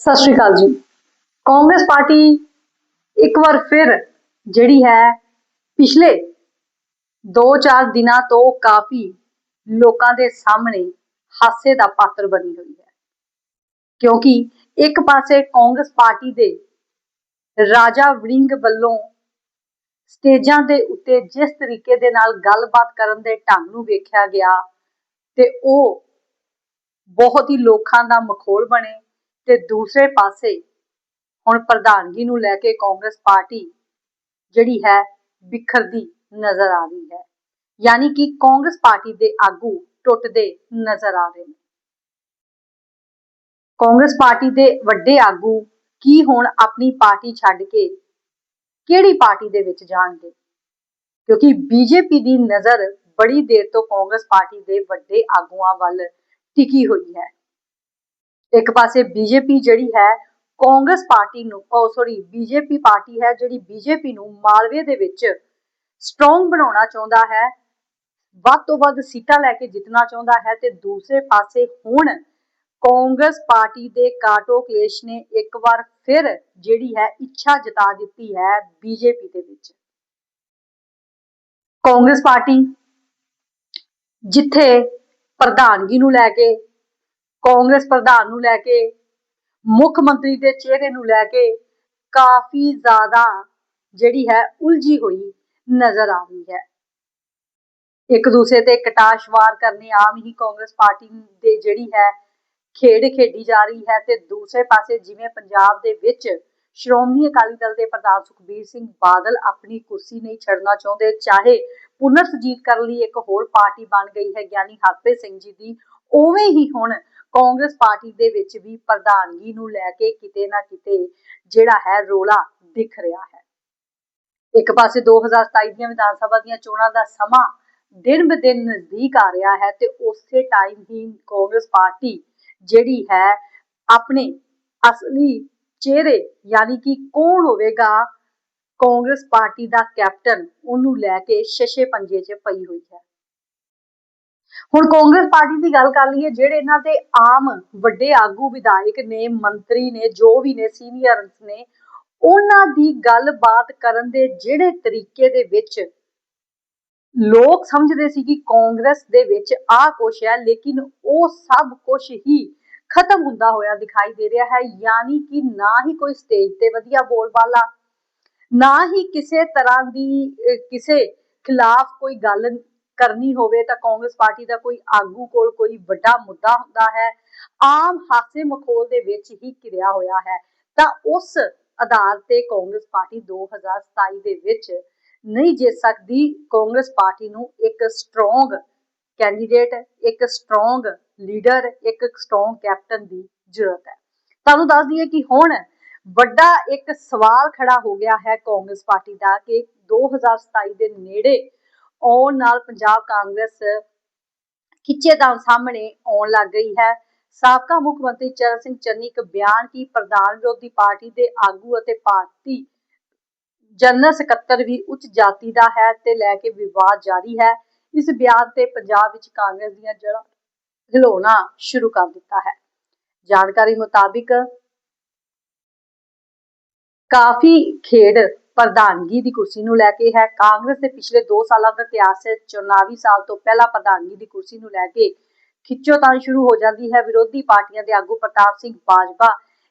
ਸਤਿ ਸ਼੍ਰੀ ਅਕਾਲ ਜੀ। ਕਾਂਗਰਸ ਪਾਰਟੀ ਇੱਕ ਵਾਰ ਫਿਰ ਜਿਹੜੀ ਹੈ, ਪਿਛਲੇ 2-4 ਦਿਨਾਂ ਤੋਂ ਕਾਫੀ ਲੋਕਾਂ ਦੇ ਸਾਹਮਣੇ ਹਾਸੇ ਦਾ ਪਾਤਰ ਬਣੀ ਹੋਈ ਹੈ। ਕਿਉਂਕਿ ਇੱਕ ਪਾਸੇ ਕਾਂਗਰਸ ਪਾਰਟੀ ਦੇ ਰਾਜਾ ਵੜਿੰਗ ਵੱਲੋਂ ਸਟੇਜਾਂ ਦੇ ਉੱਤੇ ਜਿਸ ਤਰੀਕੇ ਦੇ ਨਾਲ ਗੱਲਬਾਤ ਕਰਨ ਦੇ ਢੰਗ ਨੂੰ ਵੇਖਿਆ ਗਿਆ ਤੇ ਉਹ ਬਹੁਤ ਹੀ ਲੋਕਾਂ ਦਾ ਮਖੌਲ ਬਣੇ ਤੇ ਦੂਸਰੇ ਪਾਸੇ ਹੁਣ ਪ੍ਰਧਾਨਗੀ ਨੂੰ ਲੈ ਕੇ ਕਾਂਗਰਸ ਪਾਰਟੀ ਜਿਹੜੀ ਹੈ ਬਿਖਰਦੀ ਨਜ਼ਰ ਆ ਰਹੀ ਹੈ। ਯਾਨੀ ਕਿ ਕਾਂਗਰਸ ਪਾਰਟੀ ਦੇ ਆਗੂ ਟੁੱਟਦੇ ਨਜ਼ਰ ਆ ਰਹੇ ਨੇ। ਕਾਂਗਰਸ ਪਾਰਟੀ ਦੇ ਵੱਡੇ ਆਗੂ ਕੀ ਹੁਣ ਆਪਣੀ ਪਾਰਟੀ ਛੱਡ ਕੇ ਕਿਹੜੀ ਪਾਰਟੀ ਦੇ ਵਿੱਚ ਜਾਣਗੇ? ਕਿਉਂਕਿ ਬੀਜੇਪੀ ਦੀ ਨਜ਼ਰ ਬੜੀ ਦੇਰ ਤੋਂ ਕਾਂਗਰਸ ਪਾਰਟੀ ਦੇ ਵੱਡੇ ਆਗੂਆਂ ਵੱਲ ਟਿਕੀ ਹੋਈ ਹੈ। ਇੱਕ ਪਾਸੇ ਬੀਜੇਪੀ ਜਿਹੜੀ ਹੈ, ਕਾਂਗਰਸ ਪਾਰਟੀ ਨੂੰ ਉਹ ਸੌਰੀ ਬੀਜੇਪੀ ਪਾਰਟੀ ਹੈ ਜਿਹੜੀ ਬੀਜੇਪੀ ਨੂੰ ਮਾਲਵੇ ਦੇ ਵਿੱਚ ਸਟਰੋਂਗ ਬਣਾਉਣਾ ਚਾਹੁੰਦਾ ਹੈ, ਵੱਧ ਤੋਂ ਵੱਧ ਸੀਟਾਂ ਲੈ ਕੇ ਜਿੱਤਣਾ ਚਾਹੁੰਦਾ ਹੈ ਤੇ ਦੂਸਰੇ ਪਾਸੇ ਹੁਣ ਕਾਂਗਰਸ ਪਾਰਟੀ ਦੇ ਕਾਟੋ ਕਲੇਸ਼ ਨੇ ਇੱਕ ਵਾਰ ਫਿਰ ਜਿਹੜੀ ਹੈ ਇੱਛਾ ਜਤਾ ਦਿੱਤੀ ਹੈ ਬੀਜੇਪੀ ਦੇ ਵਿੱਚ। ਕਾਂਗਰਸ ਪਾਰਟੀ ਜਿੱਥੇ ਪ੍ਰਧਾਨਗੀ ਨੂੰ ਲੈ ਕੇ ਕਾਂਗਰਸ ਪ੍ਰਧਾਨ ਨੂੰ ਲੈ ਕੇ, ਮੁੱਖ ਮੰਤਰੀ ਦੇ ਚਿਹਰੇ ਨੂੰ ਲੈ ਕੇ ਕਾਫੀ ਜ਼ਿਆਦਾ ਜਿਹੜੀ ਹੈ ਉਲਝੀ ਹੋਈ ਨਜ਼ਰ ਆ ਰਹੀ ਹੈ। ਇੱਕ ਦੂਸਰੇ ਤੇ ਕਟਾਸ਼ਵਾਰ ਕਰਨੇ ਆਮ ਹੀ ਕਾਂਗਰਸ ਪਾਰਟੀ ਦੇ ਜਿਹੜੀ ਹੈ ਖੇਡ ਖੇਡੀ ਜਾ ਰਹੀ ਹੈ ਤੇ ਦੂਸਰੇ ਪਾਸੇ ਜਿਵੇਂ ਪੰਜਾਬ ਦੇ ਵਿੱਚ ਸ਼੍ਰੋਮਣੀ ਅਕਾਲੀ ਦਲ ਦੇ ਪ੍ਰਧਾਨ ਸੁਖਬੀਰ ਸਿੰਘ ਬਾਦਲ ਆਪਣੀ ਕੁਰਸੀ ਨਹੀਂ ਛੱਡਣਾ ਚਾਹੁੰਦੇ, ਚਾਹੇ ਪੁਨਰ ਸੁਜੀਤ ਕਰਨ ਲਈ ਇੱਕ ਹੋਰ ਪਾਰਟੀ ਬਣ ਗਈ ਹੈ ਗਿਆਨੀ ਹਰਪ੍ਰੀਤ ਸਿੰਘ ਜੀ ਦੀ, ਉਵੇਂ ਹੀ ਹੁਣ ਕਾਂਗਰਸ ਪਾਰਟੀ ਦੇ ਵਿੱਚ ਵੀ ਪ੍ਰਧਾਨਗੀ ਨੂੰ ਲੈ ਕੇ ਕਿਤੇ ਨਾ ਕਿਤੇ ਜਿਹੜਾ ਹੈ ਰੋਲਾ ਦਿਖ ਰਿਹਾ ਹੈ। ਇੱਕ ਪਾਸੇ 2027 ਦੀਆਂ ਵਿਧਾਨ ਸਭਾ ਦੀਆਂ ਚੋਣਾਂ ਦਾ ਸਮਾਂ ਦਿਨ ਬ ਨਜ਼ਦੀਕ ਆ ਰਿਹਾ ਹੈ ਤੇ ਉਸੇ ਟਾਈਮ ਹੀ ਕਾਂਗਰਸ ਪਾਰਟੀ ਜਿਹੜੀ ਹੈ ਆਪਣੇ ਅਸਲੀ ਚਿਹਰੇ ਯਾਨੀ ਕਿ ਕੌਣ ਹੋਵੇਗਾ ਕਾਂਗਰਸ ਪਾਰਟੀ ਦਾ ਕੈਪਟਨ ਉਹਨੂੰ ਲੈ ਕੇ ਸ਼ਸ਼ੇ ਪੰਜੇ 'ਚ ਪਈ ਹੋਈ ਹੈ। ਹੁਣ ਕਾਂਗਰਸ ਪਾਰਟੀ ਦੀ ਗੱਲ ਕਰ ਲਈਏ, ਜਿਹੜੇ ਇਹਨਾਂ ਦੇ ਆਮ ਵੱਡੇ ਆਗੂ ਵਿਧਾਇਕ ਨੇ, ਮੰਤਰੀ ਨੇ, ਜੋ ਵੀ ਨੇ, ਸੀਨੀਅਰਸ ਨੇ, ਉਹਨਾਂ ਦੀ ਗੱਲਬਾਤ ਕਰਨ ਦੇ ਜਿਹੜੇ ਤਰੀਕੇ ਦੇ ਵਿੱਚ ਲੋਕ ਸਮਝਦੇ ਸੀ ਕਿ ਕਾਂਗਰਸ ਦੇ ਵਿੱਚ ਆਹ ਕੁਛ ਹੈ, ਲੇਕਿਨ ਉਹ ਸਭ ਕੁਝ ਹੀ ਖਤਮ ਹੁੰਦਾ ਹੋਇਆ ਦਿਖਾਈ ਦੇ ਰਿਹਾ ਹੈ। ਯਾਨੀ ਕਿ ਨਾ ਹੀ ਕੋਈ ਸਟੇਜ ਤੇ ਵਧੀਆ ਬੋਲਬਾਲਾ, ਨਾ ਹੀ ਕਿਸੇ ਤਰ੍ਹਾਂ ਦੀ ਕਿਸੇ ਖਿਲਾਫ ਕੋਈ ਗੱਲ ਕਰਨੀ ਹੋਵੇ ਤਾਂ ਕਾਂਗਰਸ ਪਾਰਟੀ ਦਾ ਕੋਈ ਆਗੂ ਕੋਲ ਕੋਈ ਵੱਡਾ ਮੁੱਦਾ ਹੁੰਦਾ ਹੈ। ਆਮ ਹਾਸੇ ਮਖੌਲ ਦੇ ਵਿੱਚ ਹੀ ਘਿਰਿਆ ਹੋਇਆ ਹੈ। ਤਾਂ ਉਸ ਆਧਾਰ ਤੇ ਕਾਂਗਰਸ ਪਾਰਟੀ 2027 ਦੇ ਵਿੱਚ ਨਹੀਂ ਜਿੱਤ ਸਕਦੀ। ਕਾਂਗਰਸ ਪਾਰਟੀ ਨੂੰ ਇੱਕ ਸਟਰੋਂਗ ਕੈਂਡੀਡੇਟ ਇੱਕ ਸਟਰੋਂਗ ਲੀਡਰ ਇੱਕ ਸਟਰੋਂਗ ਕੈਪਟਨ ਦੀ ਜ਼ਰੂਰਤ ਹੈ। ਤੁਹਾਨੂੰ ਦੱਸ ਦਈਏ ਕਿ ਹੁਣ ਵੱਡਾ ਇੱਕ ਸਵਾਲ ਖੜਾ ਹੋ ਗਿਆ ਹੈ ਕਾਂਗਰਸ ਪਾਰਟੀ ਦਾ ਕਿ 2027 ਦੇ ਨੇੜੇ ਆਉਣ ਨਾਲ ਪੰਜਾਬ ਕਾਂਗਰਸ ਖਿੱਚੇਦਾਨ ਸਾਹਮਣੇ ਆਉਣ ਲੱਗ ਗਈ ਹੈ। ਸਾਬਕਾ ਮੁੱਖ ਮੰਤਰੀ ਚਰਨ ਸਿੰਘ ਚੰਨੀ ਇੱਕ ਬਿਆਨ ਕੀ ਪ੍ਰਧਾਨ ਵਿਰੋਧੀ ਪਾਰਟੀ ਦੇ ਆਗੂ ਅਤੇ ਭਾਰਤੀ ਜਨਰਲ ਸਕੱਤਰ ਵੀ ਉੱਚ ਜਾਤੀ ਦਾ ਹੈ ਤੇ ਲੈ ਕੇ ਵਿਵਾਦ ਜਾਰੀ ਹੈ। ਇਸ ਬਿਆਨ ਤੇ ਪੰਜਾਬ ਵਿੱਚ ਕਾਂਗਰਸ ਦੀਆਂ ਜੜ੍ਹਾਂ ਹਿਲਾਉਣਾ ਸ਼ੁਰੂ ਕਰ ਦਿੱਤਾ ਹੈ। ਜਾਣਕਾਰੀ ਮੁਤਾਬਿਕ ਕਾਫੀ ਖੇਡ ਪ੍ਰਧਾਨਗੀ ਦੀ ਕੁਰਸੀ ਨੂੰ ਲੈ ਕੇ ਹੈ। ਕਾਂਗਰਸ ਦੇ ਪਿਛਲੇ 2 ਸਾਲਾਂ ਦਾ ਇਤਿਹਾਸ ਹੈ। 94 ਸਾਲ ਤੋਂ ਪਹਿਲਾਂ ਪ੍ਰਧਾਨਗੀ ਦੀ ਕੁਰਸੀ ਨੂੰ ਲੈ ਕੇ ਖਿੱਚੋਤਾਣ ਸ਼ੁਰੂ ਹੋ ਜਾਂਦੀ ਹੈ। ਵਿਰੋਧੀ ਪਾਰਟੀਆਂ ਦੇ ਆਗੂ ਪ੍ਰਤਾਪ ਸਿੰਘ ਬਾਜਵਾ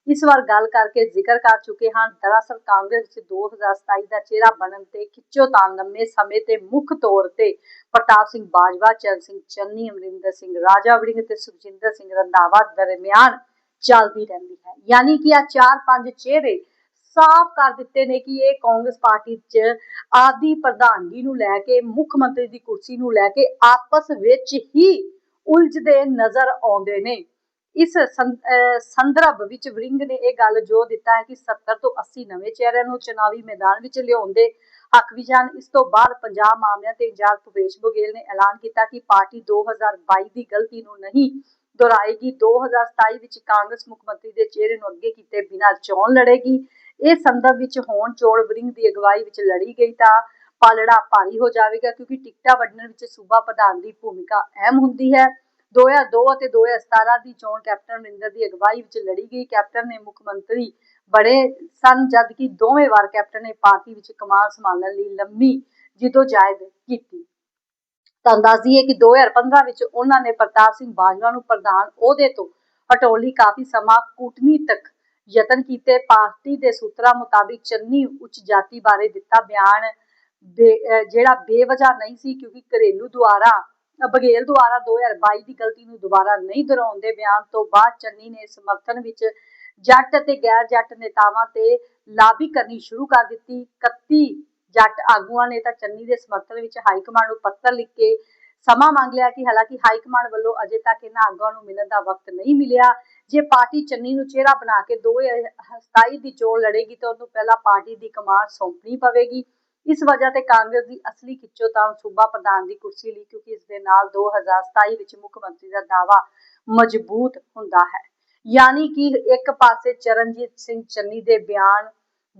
ਇਸ ਵਾਰ ਗੱਲ ਕਰਕੇ ਜ਼ਿਕਰ ਕਰ ਚੁੱਕੇ ਹਨ। ਦਰਅਸਲ ਕਾਂਗਰਸ ਵਿੱਚ 2027 ਦਾ ਚਿਹਰਾ ਬਣਨ ਤੇ ਖਿੱਚੋਤਾਣ ਲੰਮੇ ਸਮੇਂ ਤੇ ਮੁੱਖ ਤੌਰ ਤੇ ਪ੍ਰਤਾਪ ਸਿੰਘ ਬਾਜਵਾ, ਚਰਨ ਸਿੰਘ ਚੰਨੀ, ਅਮਰਿੰਦਰ ਸਿੰਘ ਰਾਜਾ ਵੜਿੰਗ ਤੇ ਸੁਖਜਿੰਦਰ ਸਿੰਘ ਰੰਧਾਵਾ ਦਰਮਿਆਨ ਚੱਲਦੀ ਰਹਿੰਦੀ ਹੈ। ਯਾਨੀ ਕਿ ਆ ਚਾਰ ਪੰਜ ਚਿਹਰੇ ਸਾਫ਼ ਕਰ ਦਿੱਤੇ ਨੇ ਕਿ ਇਹ ਕਾਂਗਰਸ ਪਾਰਟੀ 'ਚ ਆਦੀ ਪ੍ਰਧਾਨਗੀ ਨੂੰ ਲੈ ਕੇ, ਮੁੱਖ ਮੰਤਰੀ ਦੀ ਕੁਰਸੀ ਨੂੰ ਲੈ ਕੇ ਆਪਸ ਵਿੱਚ ਹੀ ਉਲਝਦੇ ਨਜ਼ਰ ਆਉਂਦੇ ਨੇ। ਇਸ ਸੰਦਰਭ ਵਿੱਚ ਵਰਿੰਗ ਨੇ ਇਹ ਗੱਲ ਜੋ ਦਿੱਤਾ ਹੈ ਕਿ 70 ਤੋਂ 80 ਨਵੇਂ ਚਿਹਰਿਆਂ ਨੂੰ ਚੁਣਾਵੀ ਮੈਦਾਨ ਵਿੱਚ ਲਿਆਉਣ ਦੇ ਹੱਕ ਵੀ ਜਾਣ ਇਸ ਤੋਂ ਬਾਅਦ ਪੰਜਾਬ ਮਾਮਲਿਆਂ ਤੇ ਇੰਚਾਰਜ ਭੁਪੇਸ਼ ਬਘੇਲ ਨੇ ਐਲਾਨ ਕੀਤਾ ਕਿ ਪਾਰਟੀ 2022 ਦੀ ਗਲਤੀ ਨੂੰ ਨਹੀਂ ਦੁਹਰਾਏਗੀ। 2027 ਵਿੱਚ ਕਾਂਗਰਸ ਮੁੱਖ ਮੰਤਰੀ ਦੇ ਚਿਹਰੇ ਨੂੰ ਅੱਗੇ ਕੀਤੇ ਬਿਨਾਂ ਚੋਣ ਲੜੇਗੀ। ਇਹ ਸੰਦਰਭ ਵਿੱਚ ਹੋਣ ਚੋਣ ਵਰਿੰਗ ਦੀ ਅਗਵਾਈ ਵਿੱਚ ਲੜੀ ਗਈ ਤਾਂ ਪਾਲੜਾ ਭਾਰੀ ਹੋ ਜਾਵੇਗਾ ਕਿਉਂਕਿ ਟਿਕਟਾਂ ਵੰਡਣ ਵਿੱਚ ਸੂਬਾ ਪ੍ਰਧਾਨ ਦੀ ਭੂਮਿਕਾ ਅਹਿਮ ਹੁੰਦੀ ਹੈ। 2002 ਅਤੇ 2017 ਦੀ ਚੋਣ ਕੈਪਟਨ ਅਮਰਿੰਦਰ ਦੀ ਅਗਵਾਈ ਵਿੱਚ ਲੜੀ ਗਈ। ਕੈਪਟਨ ਨੇ ਮੁੱਖ ਮੰਤਰੀ ਬਣੇ ਸਨ ਜਦ ਕਿ ਦੋਵੇਂ ਵਾਰ ਕੈਪਟਨ ਨੇ ਪਾਰਟੀ ਵਿੱਚ ਕਮਾਨ ਸੰਭਾਲਣ ਲਈ ਲੰਮੀ ਜਿੱਦੋਜਾਹਿਦ ਕੀਤੀ। ਤੁਹਾਨੂੰ ਦੱਸ ਹੈ ਕਿ 2015 ਵਿੱਚ ਉਹਨਾਂ ਨੇ ਪ੍ਰਤਾਪ ਸਿੰਘ ਬਾਜਵਾ ਨੂੰ ਪ੍ਰਧਾਨ ਅਹੁਦੇ ਤੋਂ ਹਟਾਉਣ ਲਈ ਕਾਫੀ ਸਮਾਂ ਕੂਟਨੀਤਕ ਯਤਨ ਕੀਤੇ, ਪਾਰਟੀ ਦੇ ਸੂਤਰਾਂ ਮੁਤਾਬਿਕ ਚੰਨੀ ਉੱਚ ਜਾਤੀ ਬਾਰੇ ਦਿੱਤਾ ਬਿਆਨ। ਜਿਹੜਾ ਬੇਵਜ੍ਹਾ ਨਹੀਂ ਸੀ ਕਿਉਂਕਿ ਘਰੇਲੂ ਦੁਆਰਾ ਅਹ ਬਘੇਲ ਦੁਆਰਾ 2022 ਦੀ ਗਲਤੀ ਨੂੰ ਦੁਬਾਰਾ ਨਹੀਂ ਦੁਹਰਾਉਣ ਦੇ ਬਿਆਨ ਤੋਂ ਬਾਅਦ ਚੰਨੀ ਨੇ ਸਮਰਥਨ ਵਿੱਚ ਜੱਟ ਅਤੇ ਗੈਰ ਜੱਟ ਨੇਤਾਵਾਂ ਤੇ ਲਾਬੀ ਕਰਨੀ ਸ਼ੁਰੂ ਕਰ ਦਿੱਤੀ। 31 ਜੱਟ ਆਗੂਆਂ ਨੇ ਤਾਂ ਚੰਨੀ ਦੇ ਸਮਰਥਨ ਵਿੱਚ ਹਾਈ ਕਮਾਂਡ ਨੂੰ ਪੱਤਰ ਲਿਖ ਕੇ ਸਮਾਂ ਮੰਗ ਲਿਆ ਕਿ ਹਾਲਾਂਕਿ ਹਾਈ ਕਮਾਂਡ ਵੱਲੋਂ ਅਜੇ ਤੱਕ ਇਹਨਾਂ ਆਗੂਆਂ ਨੂੰ ਮਿਲਣ ਦਾ ਵਕਤ ਨਹੀਂ ਮਿਲਿਆ। ਜੇ ਪਾਰਟੀ ਚੰਨੀ ਨੂੰ ਚਿਹਰਾ ਬਣਾ ਕੇ 2027 ਦੀ ਚੋਣ ਲੜੇਗੀ ਤਾਂ ਉਹਨੂੰ ਪਹਿਲਾਂ ਪਾਰਟੀ ਦੀ ਕਮਾਂਡ ਸੌਂਪਣੀ ਪਵੇਗੀ। ਇਸ ਵਜ੍ਹਾ ਤੇ ਕਾਂਗਰਸ ਦੀ ਅਸਲੀ ਖਿੱਚੋਤਾਣ ਸੂਬਾ ਪ੍ਰਧਾਨ ਦੀ ਕੁਰਸੀ ਲਈ ਕਿਉਂਕਿ ਇਸ ਦੇ ਨਾਲ 2027 ਵਿੱਚ ਮੁੱਖ ਮੰਤਰੀ ਦਾ ਦਾਅਵਾ ਮਜ਼ਬੂਤ ਹੁੰਦਾ ਹੈ। ਯਾਨੀ ਕਿ ਇੱਕ ਪਾਸੇ ਚਰਨਜੀਤ ਸਿੰਘ ਚੰਨੀ ਦੇ ਬਿਆਨ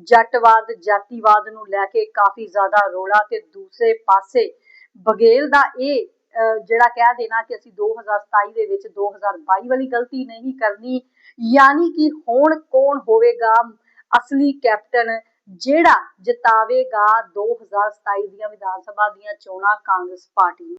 ਜੱਟਵਾਦ, ਜਾਤੀਵਾਦ ਨੂੰ ਲੈ ਕੇ ਕਾਫੀ ਜ਼ਿਆਦਾ ਰੋਲਾ ਤੇ ਦੂਸਰੇ ਪਾਸੇ ਬਗੇਲ ਦਾ ਇਹ ਜਿਹੜਾ ਕਹਿ ਦੇਣਾ ਕਿ ਅਸੀਂ 2027 ਦੇ ਵਿੱਚ 2022 ਵਾਲੀ ਗਲਤੀ ਨਹੀਂ ਕਰਨੀ, ਯਾਨੀ ਕਿ ਹੁਣ ਕੌਣ ਹੋਵੇਗਾ ਅਸਲੀ ਕੈਪਟਨ ਜਿਹੜਾ ਜਿਤਾਵੇਗਾ 2027 ਦੀਆਂ ਵਿਧਾਨ ਸਭਾ ਦੀਆਂ ਚੋਣਾਂ ਕਾਂਗਰਸ ਪਾਰਟੀ